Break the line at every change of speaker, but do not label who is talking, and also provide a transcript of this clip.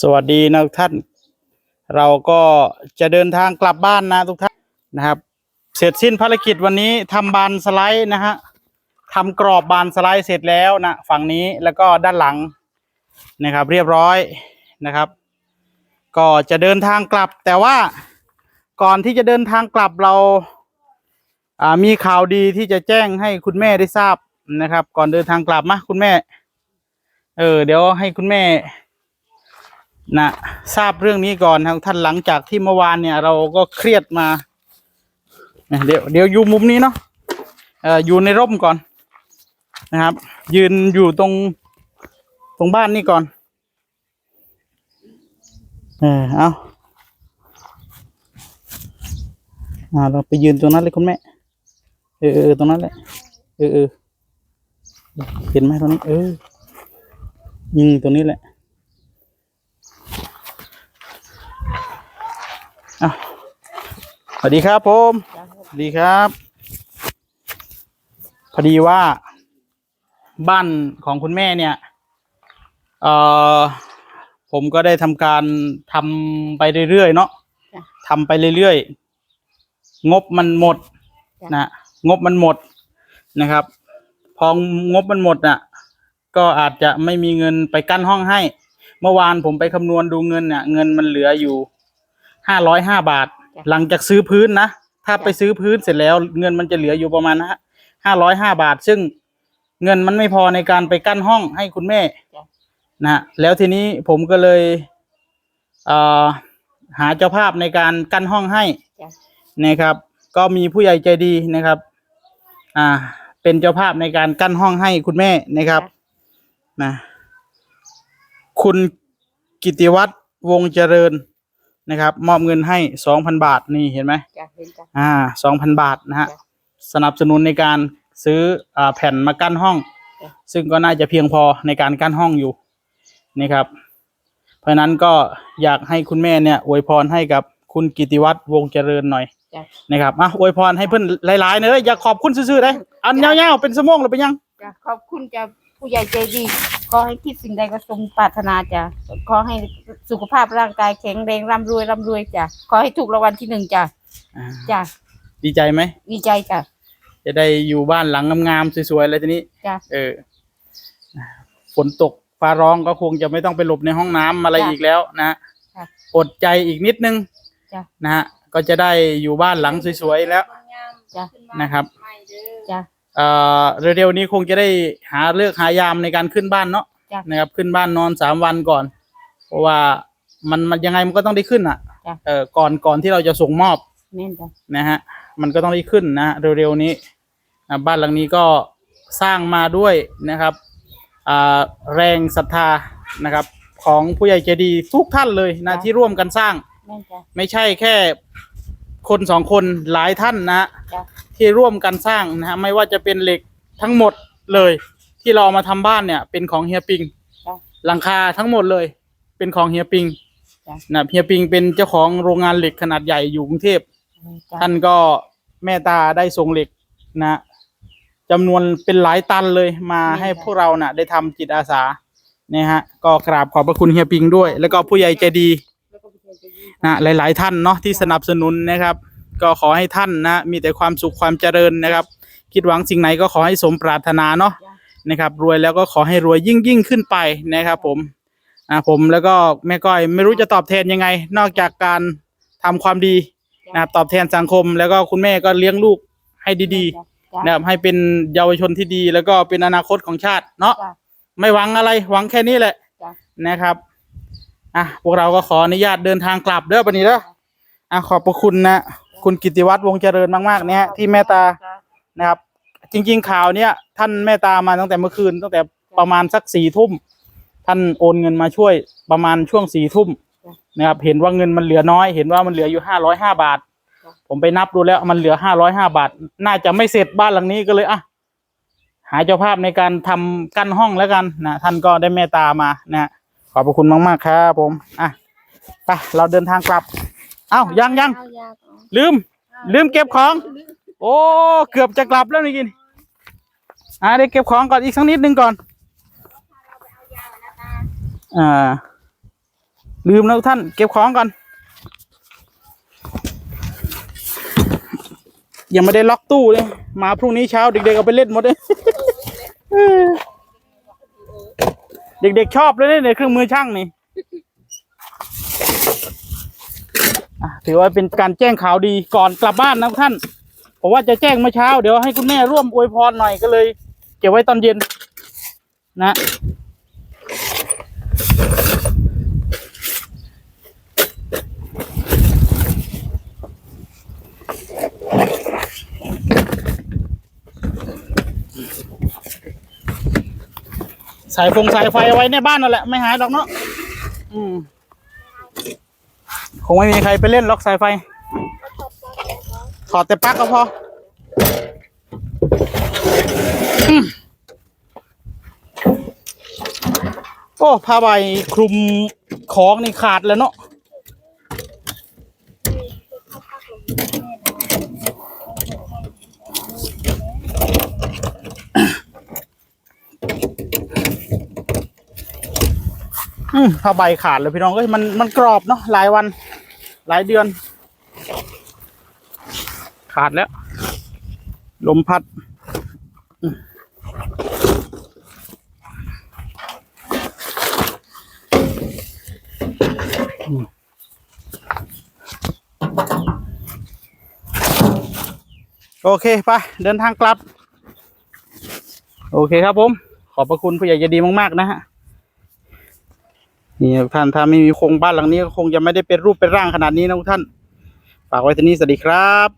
สวัสดีนะทุกท่าน เราก็จะเดินทางกลับบ้านนะทุกท่านนะครับ เสร็จสิ้นภารกิจวันนี้ทำบานสไลด์นะฮะทำกรอบบานสไลด์เสร็จแล้วนะฝั่งนี้แล้วก็ด้านหลังนะครับ เรียบร้อยนะครับ ก็จะเดินทางกลับ แต่ว่าก่อนที่จะเดินทางกลับเราอ่ามีข่าวดีที่จะแจ้งให้คุณแม่ได้ทราบนะครับ ก่อนเดินทางกลับมาคุณแม่ เออเดี๋ยวให้คุณแม่ นะทราบเรื่องนี้ก่อนครับท่านหลังจากที่เมื่อวานเนี่ย เราก็เครียดมาเดี๋ยวเดี๋ยวอยู่มุมนี้เนาะเอ่ออยู่ในร่มก่อนนะครับ ยืนอยู่ตรงตรงบ้านนี่ก่อน เออเอาอ่าเราไปยืนตรงนั้นเลยคุณแม่เออเออตรงนั้นแหละเออเออเห็นไหมตรงนี้ เออยิงตรงนี้แหละ อะสวัสดีครับผมสวัสดีครับ พอดีว่า บ้านของคุณแม่เนี่ย เอ่อ ผมก็ได้ทำการทำไปเรื่อยๆเนาะ
จ้ะ
ทำไปเรื่อยๆ งบมันหมด
จ้ะ
นะงบมันหมดนะครับ พองบมันหมดอะ ก็อาจจะไม่มีเงินไปกั้นห้องให้ เมื่อวานผมไปคำนวณดูเงินเนี่ยเงินมันเหลืออยู่ ห้าร้อยห้าบาท
จ้ะ
หลังจากซื้อพื้นนะ ถ้า
จ้ะ
ไปซื้อพื้นเสร็จแล้วเงินมันจะเหลืออยู่ประมาณห้าร้อยห้าบาท ซึ่งเงินมันไม่พอในการไปกั้นห้องให้คุณแม่
จ้ะ
นะฮะแล้วทีนี้ผมก็เลยเอ่อหาเจ้าภาพในการกั้นห้องให้
จ้ะ
นะครับ ก็มีผู้ใหญ่ใจดีนะครับ อ่า เป็นเจ้าภาพในการกั้นห้องให้คุณแม่นะครับนะคุณกิติวัตรวงเจริญ นะครับ มอบเงินให้สองพันบาทนี่เห็นไหม
จ้ะเห็นจ้ะ
อ่าสองพันบาทนะฮะ
จ้ะ
สนับสนุนในการซื้ออ่าแผ่นมากั้นห้อง
จ้ะ
ซึ่งก็น่าจะเพียงพอในการกั้นห้องอยู่นะครับ เพราะฉะนั้นก็อยากให้คุณแม่เนี่ยอวยพรให้กับคุณกิติวัตรวงเจริญหน่อย
จ้ะ
นะครับอะอวยพรให้เพื่อนหลายๆเนอะอยากขอบคุณซื่อๆได้อันยาวๆเป็นสมองหรือเป็นยัง
จ้ะขอบคุณจ้ะผู้ใหญ่ใจดี ขอให้คิดสิ่งใดก็สมปรารถนาจ้ะขอให้สุขภาพร่างกายแข็งแรงร่ำรวยร่ำรวยจ้ะขอให้ถูกรางวัลที่หนึ่งจ้ะ
อ่า
จ้ะ
ดีใจไหม
ดีใจจ้ะ
จะได้อยู่บ้านหลังงามๆสวยๆอะไรทีนี้
จ้ะ
เออ ฝนตกฟ้าร้องก็คงจะไม่ต้องไปหลบในห้องน้ำอะไร
จ้ะ
อีกแล้วนะฮะ
จ้ะ
อดใจอีกนิดนึง
จ้ะ
นะฮะก็จะได้อยู่บ้านหลังสวยๆแล้ว
จ้ะ
นะครับ
จ้ะ
เอ่อเร็วๆนี้คงจะได้หาเลือกหายามในการขึ้นบ้านเนาะ
จ้ะ
นะครับ ขึ้นบ้านนอนสามวันก่อน เพราะว่ามันมันยังไงมันก็ต้องได้ขึ้นอะ
จ้ะ
เออก่อนก่อนที่เราจะส่งมอบ
แม่นจ้ะ
นะฮะมันก็ต้องได้ขึ้นนะฮะเร็วๆนี้อ่าบ้านหลังนี้ก็สร้างมาด้วยนะครับอ่าแรงศรัทธานะครับ ของผู้ใหญ่ใจดีทุกท่านเลยนะที่ร่วมกันสร้าง
แม่นจ้ะ
ไม่ใช่แค่คนสองคนหลายท่านนะฮะ
จ้ะ
ที่ร่วมกันสร้างนะฮะไม่ว่าจะเป็นเหล็กทั้งหมดเลย ที่เราเอามาทำบ้านเนี่ย เป็นของเฮียปิง
จ้ะ
หลังคาทั้งหมดเลย เป็นของเฮียปิง
จ้ะ
นะเฮียปิงเป็นเจ้าของโรงงานเหล็กขนาดใหญ่อยู่กรุงเทพ
จ้ะ
ท่านก็เมตตาได้ส่งเหล็กนะจำนวนเป็นหลายตันเลยมาให้พวกเรานะ่ะ ได้ทำจิตอาสาเนี่ยฮะ ก็กราบขอบพระคุณเฮียปิงด้วย แล้วก็ผู้ใหญ่ใจดี
แล้วก็ผู้ใหญ่ใจดี
นะหลาย ๆ ท่านเนาะที่สนับสนุนนะครับ ก็ขอให้ท่านนะมีแต่ความสุขความเจริญนะครับ คิดหวังสิ่งไหนก็ขอให้สมปรารถนาเนาะนะครับ รวยแล้วก็ขอให้รวยยิ่งยิ่งขึ้นไปนะครับ ผมอ่าผมแล้วก็แม่ก้อยไม่รู้จะตอบแทนยังไง นอกจากการทำความดีนะครับตอบแทนสังคม แล้วก็คุณแม่ก็เลี้ยงลูกให้ดีๆนะครับให้เป็นเยาวชนที่ดี แล้วก็เป็นอนาคตของชาติเนาะไม่หวังอะไรหวังแค่นี้แหละนะครับอะพวกเราก็ขออนุญาตเดินทางกลับเด้อปะนี้เด้ออะขอบพระคุณนะ คุณกิติวัตรวงเจริญมากๆเนี่ยที่เมตตา
จ้ะ
นะครับ จริง ๆ ข่าวเนี้ยท่านเมตตามาตั้งแต่เมื่อคืน ตั้งแต่ประมาณสักสี่ทุ่มท่านโอนเงินมาช่วยประมาณช่วงสี่ทุ่มนะครับ เห็นว่าเงินมันเหลือน้อย เห็นว่ามันเหลืออยู่ห้าร้อยห้าบาท ผมไปนับดูแล้วมันเหลือห้าร้อยห้าบาท น่าจะไม่เสร็จบ้านหลังนี้ก็เลยอะหาเจ้าภาพในการทำกั้นห้องแล้วกันนะท่านก็ได้เมตตามานะฮะขอบพระคุณมาก ๆ ครับผม อะไปเราเดินทางกลับเอ้ายังยัง
เอายาก่อน
ลืม ลืมเก็บของ โอ้เกือบจะกลับแล้วนี่กินอ่าเดี๋ยวเก็บของก่อนอีกสักนิดนึงก่อน อ่า ลืมนะทุกท่าน เก็บของก่อน ยังไม่ได้ล็อกตู้เลยมาพรุ่งนี้เช้าเด็กๆเอาไปเล่นหมดเลยเออเด็กๆชอบเลยเนี่ยเครื่องมือช่างนี่อะ ถือว่าเป็นการแจ้งข่าวดีก่อนกลับบ้านนะท่านผมว่าจะแจ้งเมื่อเช้าเดี๋ยวให้คุณแม่ร่วมอวยพรหน่อยก็เลย เก็บไว้ตอนเย็น นะสายฟงสายไฟเอาไว้ในบ้านนั่นแหละ ไม่หายหรอกเนาะอืม คงไม่มีใครไปเล่นล็อกสายไฟ ถอดแต่ปลั๊กก็พอโอ้ผ้าใบคลุมของนี่ขาดแล้วเนาะ ผ้าใบขาดเลยพี่น้องเอ้ยมันมันกรอบเนาะหลายวัน หลายเดือน ขาดแล้ว ลมพัด โอเคไปเดินทางกลับ โอเคครับผม ขอบพระคุณผู้ใหญ่ใจดีมาก ๆ นะฮะ นี่ท่านถ้าไม่มีโครงบ้านหลังนี้ก็คงจะไม่ได้เป็นรูปเป็นร่างขนาดนี้นะทุกท่าน ฝากไว้ที่นี่สวัสดีครับ